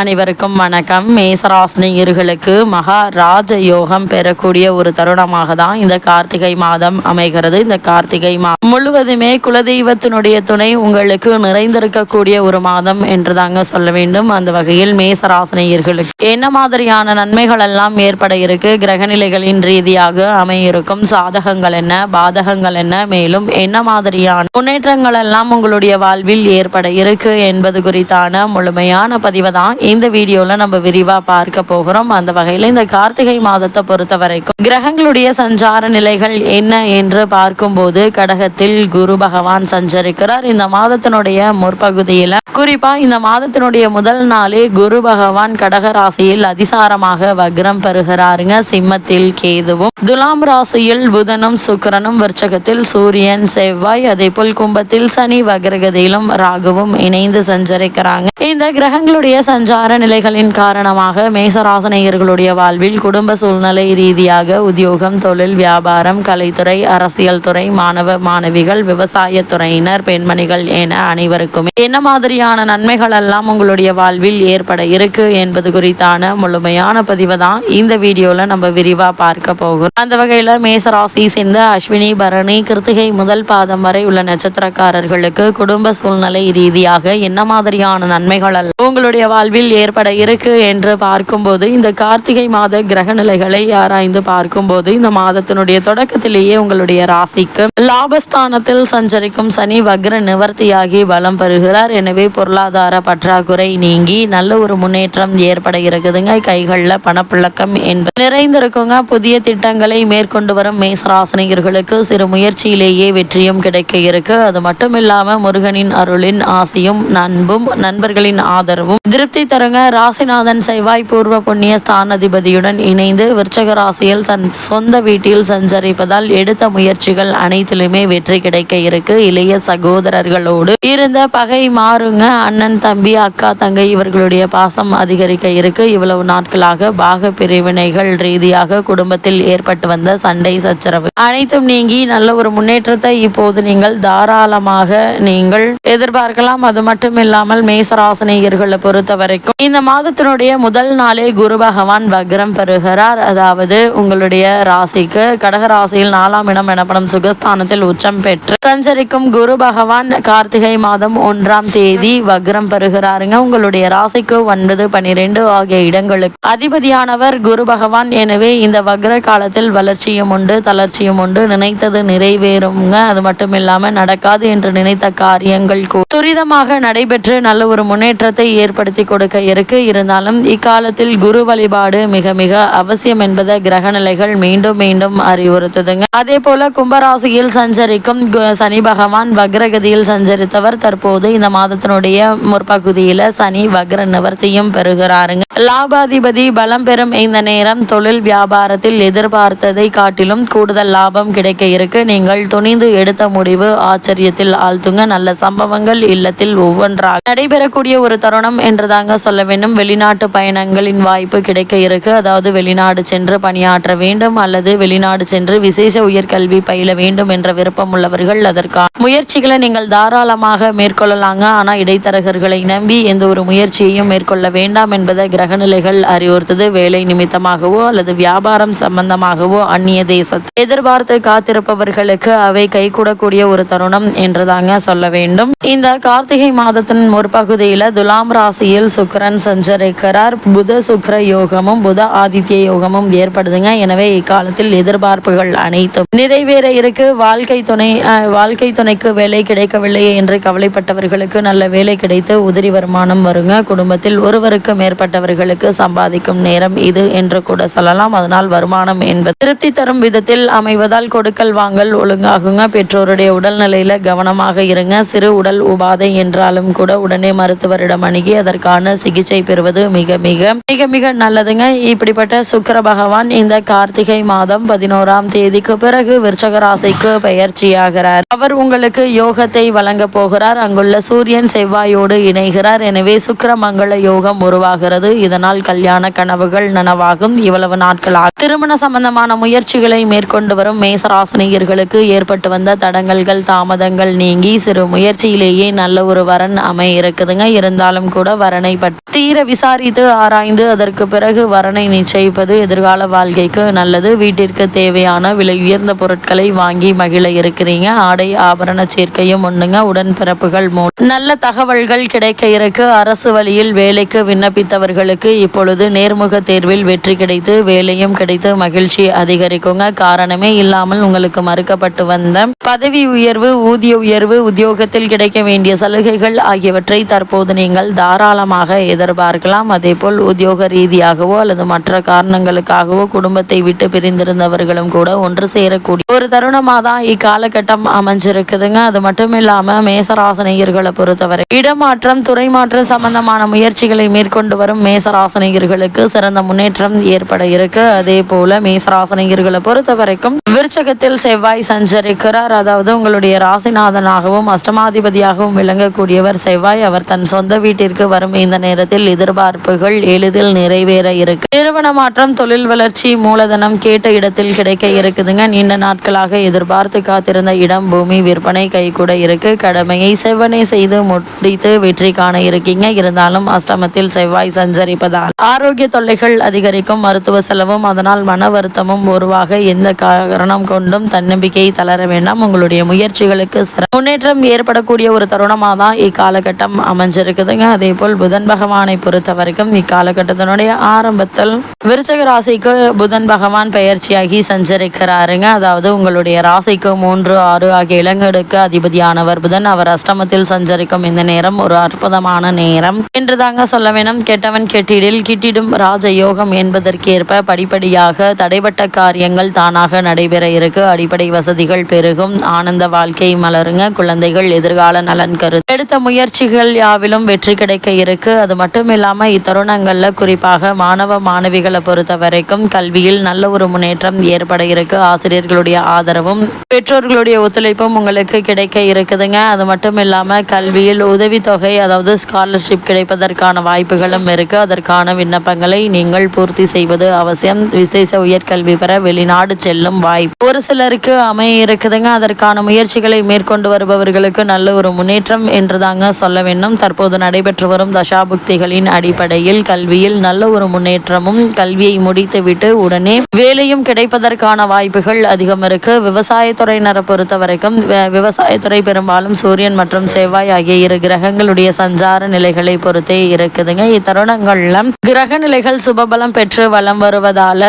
அனைவருக்கும் வணக்கம். மேசராசினியர்களுக்கு மகா ராஜ யோகம் பெறக்கூடிய ஒரு தருணமாக தான் இந்த கார்த்திகை மாதம் அமைகிறது. இந்த கார்த்திகை மாதம் முழுவதுமே குலதெய்வத்தினுடைய துணை உங்களுக்கு நிறைந்திருக்கக்கூடிய ஒரு மாதம் என்று தாங்க சொல்ல வேண்டும். அந்த வகையில் மேசராசினியர்களுக்கு என்ன மாதிரியான நன்மைகள் எல்லாம் ஏற்பட இருக்கு? கிரகநிலைகளின் ரீதியாக அமையிருக்கும் சாதகங்கள் என்ன? பாதகங்கள் என்ன? மேலும் என்ன மாதிரியான முன்னேற்றங்கள் எல்லாம் உங்களுடைய வாழ்வில் ஏற்பட இருக்கு என்பது குறித்தான முழுமையான பதிவு தான் இந்த வீடியோல நம்ம விரிவா பார்க்க போகிறோம். அந்த வகையில இந்த கார்த்திகை மாதத்தை பொறுத்த வரைக்கும் கிரகங்களுடைய சஞ்சார நிலைகள் என்ன என்று பார்க்கும்போது கடகத்தில் குரு பகவான் சஞ்சரிக்கிறார். இந்த மாதத்தினுடைய முற்பகுதியில குறிப்பா இந்த மாதத்தினுடைய முதல் நாளே குரு பகவான் கடக ராசியில் அதிசாரமாக வக்ரம் பெறுகிறாருங்க. சிம்மத்தில் கேதுவும் துலாம் ராசியில் புதனும் சுக்கரனும் விருச்சகத்தில் சூரியன் செவ்வாய் அதே போல் கும்பத்தில் சனி வக்ரகதியிலும் ராகுவும் இணைந்து சஞ்சரிக்கிறாங்க. இந்த கிரகங்களுடைய சஞ்சார நிலைகளின் காரணமாக மேசராசனையர்களுடைய வாழ்வில் குடும்ப சூழ்நிலை ரீதியாக உத்தியோகம் தொழில் வியாபாரம் கலைத்துறை அரசியல் துறை மாணவ மாணவிகள் விவசாய துறையினர் பெண்மணிகள் என அனைவருக்குமே என்ன மாதிரியான நன்மைகள் எல்லாம் உங்களுடைய வாழ்வில் ஏற்பட இருக்கு என்பது குறித்தான முழுமையான பதிவு தான் இந்த வீடியோல நம்ம விரிவா பார்க்க போகிறோம். அந்த வகையில மேசராசி சேர்ந்த அஸ்வினி பரணி கிருத்திகை முதல் பாதம் வரை உள்ள நட்சத்திரக்காரர்களுக்கு குடும்ப சூழ்நிலை ரீதியாக என்ன மாதிரியான நன்மைகள் உங்களுடைய வாழ்வில் ஏற்பட இருக்கு என்று பார்க்கும்போது இந்த கார்த்திகை மாத கிரக நிலைகளை ஆராய்ந்து பார்க்கும்போது இந்த மாதத்தினுடைய தொடக்கத்திலேயே உங்களுடைய ராசிக்கு லாபஸ்தானத்தில் சஞ்சரிக்கும் சனி வக்ர நிவர்த்தியாகி பலம் பெறுகிறார். எனவே பொருளாதார பற்றாக்குறை நீங்கி நல்ல ஒரு முன்னேற்றம் ஏற்பட இருக்குதுங்க. கைகளில் பணப்புழக்கம் என்பது நிறைந்திருக்குங்க. புதிய திட்டங்களை மேற்கொண்டு வரும் மேசராசனிகர்களுக்கு சிறு முயற்சியிலேயே வெற்றியும் கிடைக்க இருக்கு. அது மட்டும் இல்லாம முருகனின் அருளின் ஆசையும் நண்பும் நண்பர்களின் ஆதரவும் திருப்தி தருங்க. ராசிநாதன் செவ்வாய் பூர்வ புண்ணிய ஸ்தானாதிபதியுடன் இணைந்து விருச்சக ராசியில் தன் சொந்த வீட்டில் சஞ்சரிப்பதால் எடுத்த முயற்சிகள் அனைத்திலுமே வெற்றி கிடைக்க இருக்கு. இளைய சகோதரர்களோடு இருந்த பகை மாறுங்க. அண்ணன் தம்பி அக்கா தங்கை இவர்களுடைய பாசம் அதிகரிக்க இருக்கு. இவ்வளவு நாட்களாக பாக பிரிவினைகள் ரீதியாக குடும்பத்தில் ஏற்பட்டு வந்த சண்டை சச்சரவு அனைத்தும் நீங்கி நல்ல ஒரு முன்னேற்றத்தை இப்போது நீங்கள் தாராளமாக நீங்கள் எதிர்பார்க்கலாம். அது மட்டும் இல்லாமல் மேசராசனியர்களை பொறுத்த வரைக்கும் இந்த மாதத்தினுடைய முதல் நாளே குரு பகவான் வக்ரம் பெறுகிறார். அதாவது உங்களுடைய ராசிக்கு கடக ராசியில் நாலாம் இடம் எனப்படும் சுகஸ்தானத்தில் உச்சம் பெற்று சஞ்சரிக்கும் குரு பகவான் கார்த்திகை மாதம் ஒன்றாம் தேதி வக்ரம் பெறுகிறாருங்க. உங்களுடைய ராசிக்கு ஒன்பது பனிரெண்டு ஆகிய இடங்களுக்கு அதிபதியானவர் குரு பகவான். எனவே இந்த வக்ர காலத்தில் வளர்ச்சியும் உண்டு தளர்ச்சியும் உண்டு. நினைத்தது நிறைவேறுங்க அது மட்டும் இல்லாம நடக்காது என்று நினைத்த காரியங்கள் துரிதமாக நடைபெற்று நல்ல ஒரு முன்னேற்றத்தை ஏற்படுத்தி கொடுக்க இருக்கு. இருந்தாலும் இக்காலத்தில் குரு வழிபாடு மிக மிக அவசியம் என்பதை கிரகநிலைகள் மீண்டும் மீண்டும் அறிவுறுத்துதுங்க. அதே போல கும்பராசியில் சஞ்சரிக்கும் சனி பகவான் வக்ரகதியில் சஞ்சரித்தவர் தற்போது இந்த மாதத்தினுடைய முற்பகுதியில சனி வக்ர நிவர்த்தியும் பெறுகிறாருங்க. லாபாதிபதி பலம் பெறும் இந்த நேரம் தொழில் வியாபாரத்தில் எதிர்பார்த்ததை காட்டிலும் கூடுதல் லாபம் கிடைக்க இருக்கு. நீங்கள் துணிந்து எடுத்த முடிவு ஆச்சரியத்தில் ஆழ்த்துங்க. நல்ல சம்பவங்கள் இல்லத்தில் ஒவ்வொன்றாக. நடைபெறக்கூடிய ஒரு தருணம் என்றுதாங்க சொல்ல வேண்டும். வெளிநாட்டு பயணங்களின் வாய்ப்பு கிடைக்க இருக்கு. அதாவது வெளிநாடு சென்று பணியாற்ற வேண்டும் அல்லது வெளிநாடு சென்று விசேஷ உயர்கல்வி பயில வேண்டும் என்ற விருப்பம் உள்ளவர்கள் அதற்கான முயற்சிகளை நீங்கள் தாராளமாக மேற்கொள்ளலாங்க. ஆனால் இடைத்தரகர்களை நம்பி எந்த ஒரு முயற்சியையும் மேற்கொள்ள வேண்டாம் என்பதை கிரகநிலைகள் அறிவுறுத்தது. வேலை நிமித்தமாகவோ அல்லது வியாபாரம் சம்பந்தமாகவோ அந்நிய தேசத்தை எதிர்பார்த்து காத்திருப்பவர்களுக்கு அவை கைகூடக்கூடிய ஒரு தருணம் என்றுதாங்க சொல்ல வேண்டும். இந்த கார்த்திகை மாதத்தின் முற்பகுதியில துலாம் ராசியில் சுக்கரன் சஞ்சரிக்கிறார். புத சுக்கர யோகமும் புத ஆதித்ய யோகமும் ஏற்படுதுங்க. எனவே இக்காலத்தில் எதிர்பார்ப்புகள் அனைத்தும் நிறைவேற இருக்கு. வாழ்க்கை துணை வாழ்க்கை துணைக்கு வேலை கிடைக்கவில்லையே என்று கவலைப்பட்டவர்களுக்கு நல்ல வேலை கிடைத்து உதிரி வருமானம் வருங்க. குடும்பத்தில் ஒருவருக்கு மேற்பட்டவர்களுக்கு சம்பாதிக்கும் நேரம் இது என்று கூட சொல்லலாம். அதனால் வருமானம் என்பது திருப்தி தரும் விதத்தில் அமைவதால் கொடுக்கல் வாங்கல் ஒழுங்காகுங்க. பெற்றோருடைய உடல்நிலையில கவனமாக இருங்க. சிறு உடல் உபாதை என்றாலும் கூட உடனே மருத்துவரிடம் அணுகி அதற்கான சிகிச்சை பெறுவது மிக மிக மிக மிக நல்லதுங்க. இப்படிப்பட்ட சுக்கர பகவான் இந்த கார்த்திகை மாதம் பதினோராம் தேதிக்கு பிறகு விருச்சக ராசிக்கு பெயர்ச்சியாகிறார். அவர் உங்களுக்கு யோகத்தை வழங்க போகிறார். அங்குள்ள சூரியன் செவ்வாயோடு இணைகிறார். எனவே சுக்கிர மங்கள யோகம் உருவாகிறது. இதனால் கல்யாண கனவுகள் நனவாகும். இவ்வளவு நாட்களாக திருமண சம்பந்தமான முயற்சிகளை மேற்கொண்டு வரும் மேசராசனியர்களுக்கு ஏற்பட்டு வந்த தடங்கல்கள் தாமதங்கள் நீங்கி சிறு முயற்சியிலேயே நல்ல ஒரு வரன் அமைய இருக்குதுங்க. இருந்தாலும் கூட வரனை பற்றி தீர விசாரித்து ஆராய்ந்து அதற்கு பிறகு வரனை நிச்சயிப்பது எதிர்கால வாழ்க்கைக்கு நல்லது. வீட்டிற்கு தேவையான விலை உயர்ந்த பொருட்களை வாங்கி மகிழ இருக்கிறீங்க. ஆடை ஆபரண சேர்க்கையும் ஒண்ணுங்க உடன்பிறப்புகள் மூலம் நல்ல தகவல்கள் கிடைக்க இருக்கு. அரசு வழியில் வேலைக்கு விண்ணப்பித்தவர்களுக்கு இப்பொழுது நேர்முக தேர்வில் வெற்றி கிடைத்து வேலையும் கிடைத்து மகிழ்ச்சி அதிகரிக்குங்க. காரணமே இல்லாமல் உங்களுக்கு மறுக்கப்பட்டு வந்த பதவி உயர்வு ஊதிய உயர்வு உத்தியோகத்தில் கிடைக்க வேண்டிய சலுகைகள் ஆகியவற்றை தற்போது நீங்கள் தாராளமாக எதிர்பார்க்கலாம். அதேபோல் உத்தியோக ரீதியாகவோ அல்லது மற்ற காரணங்களுக்காகவோ குடும்பத்தை விட்டு பிரிந்திருந்தவர்களும் கூட ஒன்று சேரக்கூடிய ஒரு தருணமாக தான் இக்காலகட்டம் அமைஞ்சிருக்குதுங்க. அது மட்டும் இல்லாம மேசராசனையர்களை பொறுத்தவரை இடமாற்றம் துறை மாற்றம் சம்பந்தமான முயற்சிகளை மேற்கொண்டு வரும் மேசராசனையர்களுக்கு சிறந்த முன்னேற்றம் ஏற்பட இருக்கு. அதே போல மேசராசனையர்களை பொறுத்த வரைக்கும் விருச்சகத்தில் செவ்வாய் சஞ்சரிக்கிறார். அதாவது உங்களுடைய ராசிநாதனாகவும் அஷ்டமாதிபதியாகவும் விளங்கக்கூடியவர் செவ்வாய். அவர் தன் சொந்த வீட்டிற்கு வரும் இந்த நேரத்தில் எதிர்பார்ப்புகள் எளிதில் நிறைவேற இருக்கு. நிறுவன மாற்றம் தொழில் வளர்ச்சி மூலதனம் கேட்ட இடத்தில் கிடைக்க இருக்குதுங்க. நீண்ட நாட்களாக எதிர்பார்த்து காத்திருந்த இடம் பூமி விற்பனை கை கூட இருக்கு. கடமையை செவ்வனை செய்து முடித்து வெற்றி காண இருக்கீங்க. இருந்தாலும் அஷ்டமத்தில் செவ்வாய் சஞ்சரிப்பதால் ஆரோக்கிய தொல்லைகள் அதிகரிக்கும். மருத்துவ செலவும் அதனால் மன வருத்தமும் உருவாக எந்த காரணம் கொண்டும் தன்னம்பிக்கையை தளர வேண்டாம். உங்களுடைய முயற்சிகளுக்கு முன்னேற்றம் ஏற்படக்கூடிய ஒரு தருணமாக தான் இக்காலகட்டம் அமைஞ்சிருக்குதுங்க. அதே போல் புதன் பகவானை பொறுத்த வரைக்கும் இக்காலகட்டத்தினுடைய ஆரம்பத்தில் விருச்சக ராசிக்கு புதன் பகவான் பெயர்ச்சியாகி சஞ்சரிக்கிறாருங்க. அதாவது உங்களுடைய ராசிக்கு மூன்று ஆறு ஆகிய இளங்கடுக்கு அதிபதியானவர் புதன். அவர் அஷ்டமத்தில் சஞ்சரிக்கும் இந்த நேரம் ஒரு அற்புதமான நேரம். என்று தாங்க சொல்ல வேணும். கெட்டவன் கெட்டிடில் கிட்டிடும் ராஜ யோகம் என்பதற்கேற்ப படிப்படியாக தடைப்பட்ட காரியங்கள் தானாக நடைபெற இருக்கு. அடிப்படை வசதிகள் பெருகும். ஆனந்த வாழ்க்கை மலருங்க. குழந்தைகள் எதிர்கால நலன் கருத்து எடுத்த முயற்சிகள் யாவிலும் வெற்றி கிடைக்க இருக்கு. அது மட்டும் இல்லாமல் இத்தருணங்களில் குறிப்பாக மாணவ மாணவிகளை பொறுத்த வரைக்கும் கல்வியில் நல்ல ஒரு முன்னேற்றம் ஏற்பட இருக்கு. ஆசிரியர்களுடைய ஆதரவும் பெற்றோர்களுடைய ஒத்துழைப்பும் உங்களுக்கு கிடைக்க இருக்குதுங்க. அது மட்டும் இல்லாமல் கல்வியில் உதவித்தொகை அதாவது ஸ்காலர்ஷிப் கிடைப்பதற்கான வாய்ப்புகளும் இருக்கு. அதற்கான விண்ணப்பங்களை நீங்கள் பூர்த்தி செய்வது அவசியம். விசேஷ உயர்கல்வி பெற வெளிநாடு செல்லும் வாய்ப்பு. ஒரு சிலருக்கு அமைய இருக்குதுங்க. அதற்கான முயற்சிகளை மேற்கொண்டு வருபவர்களுக்கு நல்ல ஒரு முன்னேற்றம் என்று தாங்க சொல்ல வேண்டும். தற்போது நடைபெற்று வரும் தசாபுக்திகளின் அடிப்படையில் கல்வியில் நல்ல ஒரு முன்னேற்றமும் கல்வியை முடித்துவிட்டு உடனே வேலையும் கிடைப்பதற்கான வாய்ப்புகள் அதிகம் இருக்கு. விவசாயத்துறையினரை பொறுத்த வரைக்கும் விவசாயத்துறை பெரும்பாலும் சூரியன் மற்றும் செவ்வாய் ஆகிய இரு கிரகங்களுடைய சஞ்சார நிலைகளை பொறுத்தே இருக்குதுங்க. இத்தருணங்கள்ல கிரக நிலைகள் சுபபலம் பெற்று வலம் வருவதால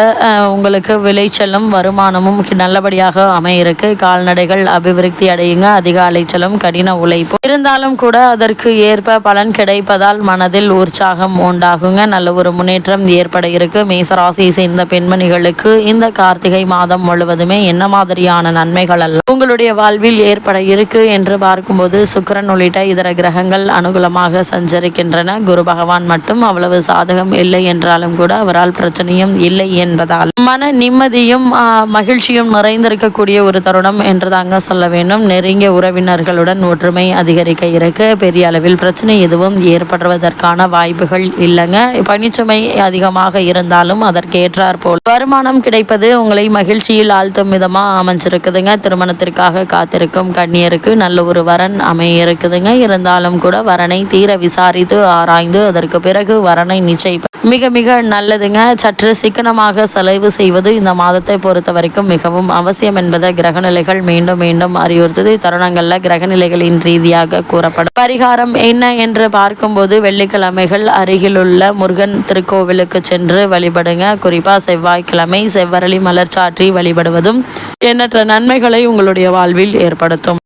உங்களுக்கு விளைச்சலும் வருமானமும் நல்லபடியாக அமையிருக்கு. கால்நடைகள் அபிவிருத்தி அடையுங்க. அதிக அலைச்சலும் கடின உழைப்பு இருந்தாலும் கூட அதற்கு ஏற்ப பலன் கிடைப்பதால் மன மனதில் உற்சாகம் உண்டாகுங்க. நல்ல ஒரு முன்னேற்றம் ஏற்பட இருக்கு. மேசராசியை சேர்ந்த பெண்மணிகளுக்கு இந்த கார்த்திகை மாதம் முழுவதுமே என்ன மாதிரியான நன்மைகள் அல்ல? உங்களுடைய வாழ்வில் ஏற்பட இருக்கு என்று பார்க்கும்போது சுக்கிரன் உள்ளிட்ட இதர கிரகங்கள் அனுகூலமாக சஞ்சரிக்கின்றன. குரு பகவான் மட்டும் அவ்வளவு சாதகம் இல்லை என்றாலும் கூட அவரால் பிரச்சனையும் இல்லை என்பதால். மன நிம்மதியும் மகிழ்ச்சியும் நிறைந்திருக்கக்கூடிய ஒரு தருணம் என்று தாங்க சொல்ல வேண்டும். நெருங்கிய உறவினர்களுடன் ஒற்றுமை அதிகரிக்க இருக்கு. பெரிய அளவில் பிரச்சனை எதுவும் ஏற்படுவதற்கு அதற்கான வாய்ப்புகள் இல்லைங்க. பணிச்சுமை அதிகமாக இருந்தாலும் அதற்கேற்றார் போல். வருமானம் கிடைப்பது உங்களை மகிழ்ச்சியில் ஆழ்த்தும் விதமாக அமைஞ்சிருக்குதுங்க. திருமணத்திற்காக காத்திருக்கும் கண்ணியருக்கு நல்ல ஒரு வரன் அமைய இருக்குதுங்க இருந்தாலும் கூட வரனை தீர விசாரித்து ஆராய்ந்து அதற்கு பிறகு வரனை நிச்சயம் மிக மிக நல்லதுங்க. சற்று சிக்கனமாக செலவு செய்வது இந்த மாதத்தை பொறுத்த வரைக்கும் மிகவும் அவசியம் என்பதை கிரகநிலைகள் மீண்டும் மீண்டும் அறிவுறுத்தது. தருணங்களில் கிரகநிலைகளின் ரீதியாக கூறப்படும். பரிகாரம் என்ன என்று பார்க்கும்போது வெள்ளி வெள்ளிக்கிழமைகள் அருகிலுள்ள முருகன் திருக்கோவிலுக்கு சென்று வழிபடுங்க. குறிப்பா செவ்வாய்க்கிழமை செவ்வரளி மலர் சாற்றி வழிபடுவதும் எண்ணற்ற நன்மைகளை உங்களுடைய வாழ்வில் ஏற்படுத்தும்.